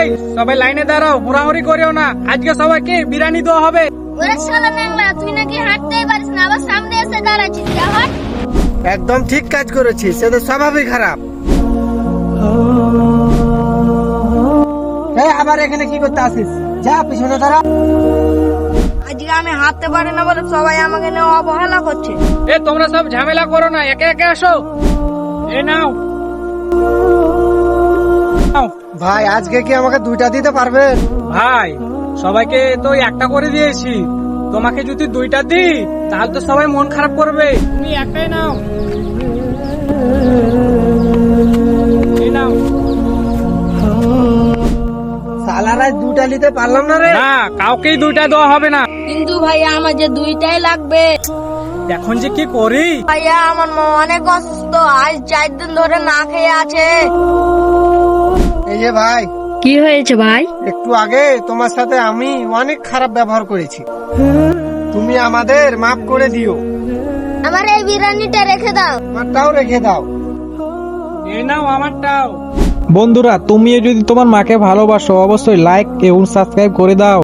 এই সবাই লাইনে দাঁড়াও হুড়াহুড়ি করিও না। আজকে সবাইকে বিরিয়ানি দেওয়া হবে। ওরে শালা ন্যাংলা তুই নাকি হাঁটতেই পারিস না? আবার সামনে এসে দাঁড়াচ্ছিস যা হট। একদম ঠিক কাজ করেছিস সে তো স্বভাবই খারাপ। এই আবার এখানে কি করতে আসিস? যা পিছনে দাঁড়া। আজকে আমি হাঁটতে পারি না বলে সবাই আমাকে নিয়ে অবহেলা করছে। এ তোমরা সব ঝামেলা করো না একে একে আসো। এ নাও। নাও। ভাই আজকে কি আমাকে দুইটা দিতে পারবে ভাই সবাইকে তো একটা করে দিয়েছি। তোমাকে যদি দুইটা দিই তাহলে তো সবাই মন খারাপ করবে। তুমি একটাই নাও। নাও। সালারা দুটা নিতে পারলাম না রে। না কাউকেই দুইটা দেওয়া হবে না। কিন্তু ভাইয়া আমার যে দুইটাই লাগবে। এখন যে কি করি? ভাইয়া আমার মা অনেক অসুস্থ। আজ চার দিন ধরে না খেয়ে আছে। যে ভাই। কি হয়েছে ভাই? একটু আগে তোমার সাথে আমি অনেক খারাপ ব্যবহার করেছি। তুমি আমাদের মাফ করে দিও। আমার এই বিরিয়ানিটা রেখে দাও। আমারটাও রেখে দাও। এই নাও আমারটাও। বন্ধুরা তুমিও যদি তোমার মাকে ভালোবাসো অবশ্যই লাইক এবং সাবস্ক্রাইব করে দাও।